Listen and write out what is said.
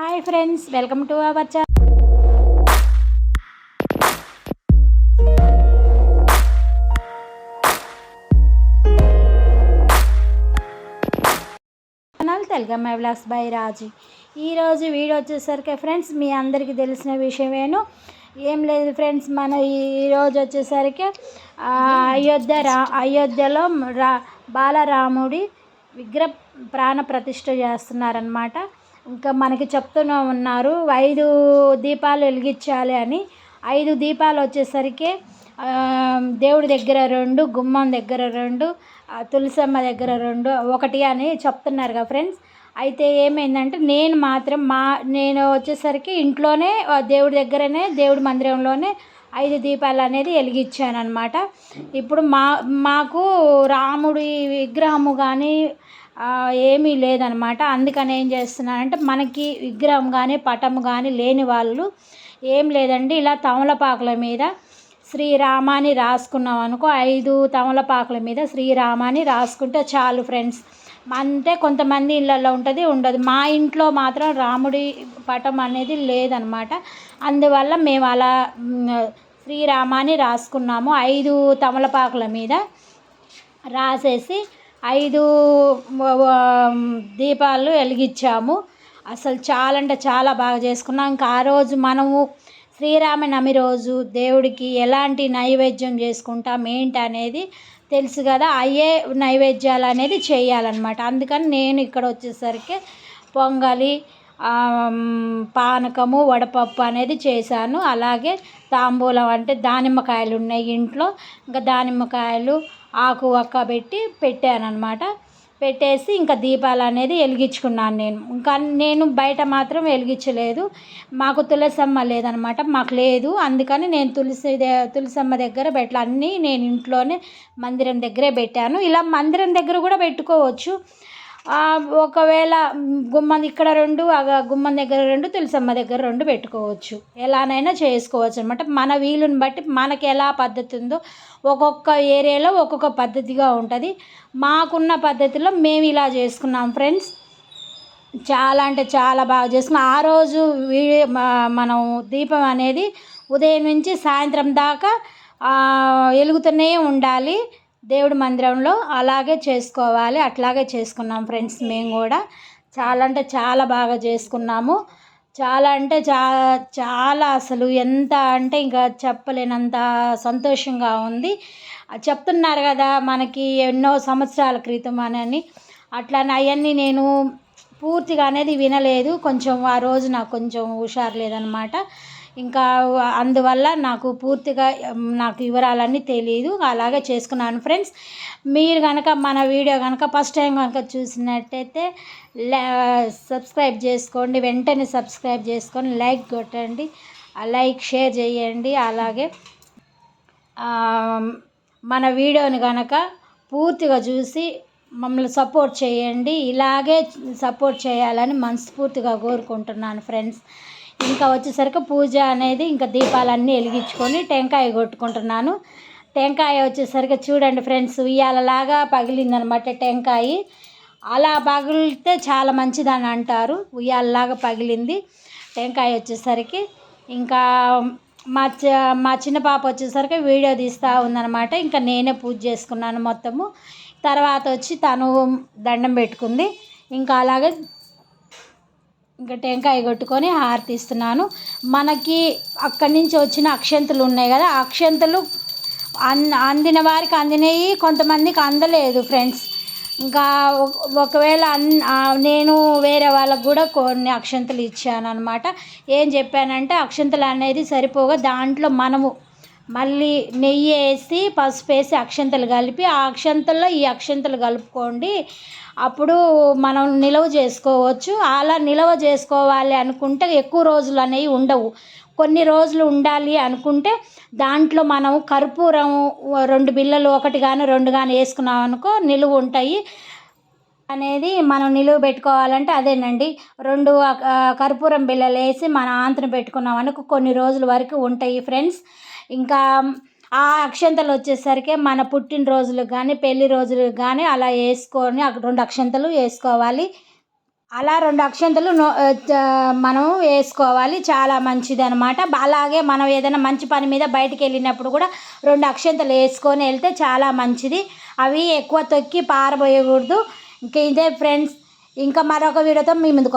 Hi friends welcome to our channel channel Telugamma vlogs by Raju ఈరోజు video వచ్చేసరికి friends మీ అందరికీ తెలిసిన విషయమేను ఏం లేదు ఫ్రెండ్స్ మన ఈరోజు వచ్చేసరికి అయోధ్య రా అయోధ్యలో రా బాలరాముడి విగ్రహ ప్రాణ ప్రతిష్ఠ చేస్తున్నారనమాట ఇంకా మనకి చెప్తూనే ఉన్నారు ఐదు దీపాలు వెలిగించాలి అని. ఐదు దీపాలు వచ్చేసరికి దేవుడి దగ్గర రెండు గుమ్మం దగ్గర రెండు తులసమ్మ దగ్గర రెండు ఒకటి అని చెప్తున్నారు కదా ఫ్రెండ్స్. అయితే ఏమైందంటే నేను మాత్రం మా నేను వచ్చేసరికి ఇంట్లోనే దేవుడి దగ్గరనే దేవుడి మందిరంలోనే ఐదు దీపాలు అనేది వెలిగించాను అనమాట ఇప్పుడు మా మాకు రాముడి విగ్రహము కానీ ఏమీ లేదనమాట. అందుకని ఏం చేస్తున్నానంటే మనకి విగ్రహం కానీ పటం కానీ లేని వాళ్ళు ఏం లేదండి. ఇలా తమలపాకుల మీద శ్రీరామాని రాసుకున్నాం అనుకో ఐదు తమలపాకుల మీద శ్రీరామాని రాసుకుంటే చాలు ఫ్రెండ్స్. అంటే కొంతమంది ఇళ్ళల్లో ఉంటుంది ఉండదు. మా ఇంట్లో మాత్రం రాముడి పటం అనేది లేదనమాట. అందువల్ల మేము అలా శ్రీరామాని రాసుకున్నాము. ఐదు తమలపాకుల మీద రాసేసి ఐదు దీపాలు వెలిగించాము. అసలు చాలా అంటే చాలా బాగా చేసుకున్నాం. ఇంకా ఆ రోజు మనము శ్రీరామనవమి రోజు దేవుడికి ఎలాంటి నైవేద్యం చేసుకుంటాం ఏంటి అనేది తెలుసు కదా. అయ్యే నైవేద్యాలు అనేది చేయాలన్నమాట. అందుకని నేను ఇక్కడ వచ్చేసరికి పొంగలి పానకము వడపప్పు అనేది చేశాను. అలాగే తాంబూలం అంటే దానిమ్మకాయలు ఉన్నాయి ఇంట్లో. ఇంకా దానిమ్మకాయలు ఆకు ఒక్క పెట్టి పెట్టాను పెట్టేసి ఇంకా దీపాలు అనేది వెలిగించుకున్నాను నేను. ఇంకా నేను బయట మాత్రం వెలిగించలేదు. మాకు తులసమ్మ లేదనమాట మాకు లేదు. అందుకని నేను తులసి దే- తులసమ్మ దగ్గర పెట్టలే అన్నీ నేను ఇంట్లోనే మందిరం దగ్గరే పెట్టాను. ఇలా మందిరం దగ్గర కూడా పెట్టుకోవచ్చు. ఒకవేళ గుమ్మం ఇక్కడ రెండు గుమ్మం దగ్గర రెండు తులసమ్మ దగ్గర రెండు పెట్టుకోవచ్చు. ఎలానైనా చేసుకోవచ్చు అనమాట మన వీలుని బట్టి మనకి ఎలా పద్ధతి ఉందో ఒక్కొక్క ఏరియాలో ఒక్కొక్క పద్ధతిగా ఉంటుంది. మాకున్న పద్ధతిలో మేము ఇలా చేసుకున్నాం ఫ్రెండ్స్. చాలా అంటే చాలా బాగా చేసుకున్నాం. ఆ రోజు వీడియో మనం దీపం అనేది ఉదయం నుంచి సాయంత్రం దాకా వెలుగుతూనే ఉండాలి. దేవుడి మందిరంలో అలాగే చేసుకోవాలి అట్లాగే చేసుకున్నాం ఫ్రెండ్స్ మేము కూడా. చాలా అంటే చాలా బాగా చేసుకున్నాము. చాలా అంటే చా చాలా అసలు ఎంత అంటే ఇంకా చెప్పలేనంత సంతోషంగా ఉంది. చెప్తున్నారు కదా మనకి ఎన్నో సంవత్సరాల క్రితం అని అట్లా అవన్నీ నేను పూర్తిగా అనేది వినలేదు. కొంచెం ఆ రోజు నాకు కొంచెం హుషారు లేదనమాట. ఇంకా అందువల్ల నాకు పూర్తిగా నాకు వివరాలన్నీ తెలియదు అలాగే చేసుకున్నాను ఫ్రెండ్స్. మీరు కనుక మన వీడియో కనుక ఫస్ట్ టైం కనుక చూసినట్టయితే సబ్స్క్రైబ్ చేసుకోండి. వెంటనే సబ్స్క్రైబ్ చేసుకొని లైక్ కొట్టండి. లైక్ షేర్ చేయండి. అలాగే మన వీడియోని కనుక పూర్తిగా చూసి మమ్మల్ని సపోర్ట్ చేయండి. ఇలాగే సపోర్ట్ చేయాలని మనస్ఫూర్తిగా కోరుకుంటున్నాను ఫ్రెండ్స్. ఇంకా వచ్చేసరికి పూజ అనేది ఇంకా దీపాలన్నీ వెలిగించుకొని టెంకాయ కొట్టుకుంటున్నాను. టెంకాయ వచ్చేసరికి చూడండి ఫ్రెండ్స్ ఉయ్యాలలాగా పగిలిందనమాట టెంకాయ. అలా పగిలితే చాలా మంచిదని అంటారు. ఉయ్యాలలాగా పగిలింది టెంకాయ వచ్చేసరికి. ఇంకా మా చ మా చిన్న పాప వచ్చేసరికి వీడియో తీస్తూ ఉందన్నమాట ఇంకా నేనే పూజ చేసుకున్నాను మొత్తము. తర్వాత వచ్చి తను దండం పెట్టుకుంది. ఇంకా అలాగే ఇంకా టెంకాయ కొట్టుకొని హారతి ఇస్తున్నాను మనకి అక్కడి నుంచి వచ్చిన అక్షంతలు ఉన్నాయి కదా అక్షంతలు అన్ అందిన వారికి అందినవి కొంతమందికి అందలేదు ఫ్రెండ్స్. ఇంకా ఒకవేళ అన్ నేను వేరే వాళ్ళకు కూడా కొన్ని అక్షంతలు ఇచ్చాను అనమాట ఏం చెప్పానంటే అక్షంతలు అనేది సరిపోగా దాంట్లో మనము మళ్ళీ నెయ్యి వేసి పసుపు వేసి అక్షంతలు కలిపి ఆ అక్షంతల్లో ఈ అక్షంతలు కలుపుకోండి. అప్పుడు మనం నిలవ చేసుకోవచ్చు. అలా నిలవ చేసుకోవాలి అనుకుంటే ఎక్కువ రోజులు అనేవి ఉండవు. కొన్ని రోజులు ఉండాలి అనుకుంటే దాంట్లో మనం కర్పూరం రెండు బిళ్ళలు ఒకటి కానీ రెండు కానీ వేసుకున్నాం అనుకో నిలువ ఉంటాయి. అనేది మనం నిలువ పెట్టుకోవాలంటే అదేనండి. రెండు కర్పూరం బిళ్ళలు వేసి మన ఆంతను పెట్టుకున్నాం అనుకు కొన్ని రోజుల వరకు ఉంటాయి ఫ్రెండ్స్. ఇంకా ఆ అక్షంతలు వచ్చేసరికి మన పుట్టినరోజులకు కానీ పెళ్ళి రోజులకు కానీ అలా వేసుకొని రెండు అక్షంతలు వేసుకోవాలి. అలా రెండు అక్షంతలు నో మనం వేసుకోవాలి. చాలా మంచిది అనమాట అలాగే మనం ఏదైనా మంచి పని మీద బయటికి వెళ్ళినప్పుడు కూడా రెండు అక్షంతలు వేసుకొని వెళ్తే చాలా మంచిది. అవి ఎక్కువ తొక్కి పారబోయకూడదు. ఇంకా ఇదే ఫ్రెండ్స్. ఇంకా మరొక వీడియోతో మీ ముందుకు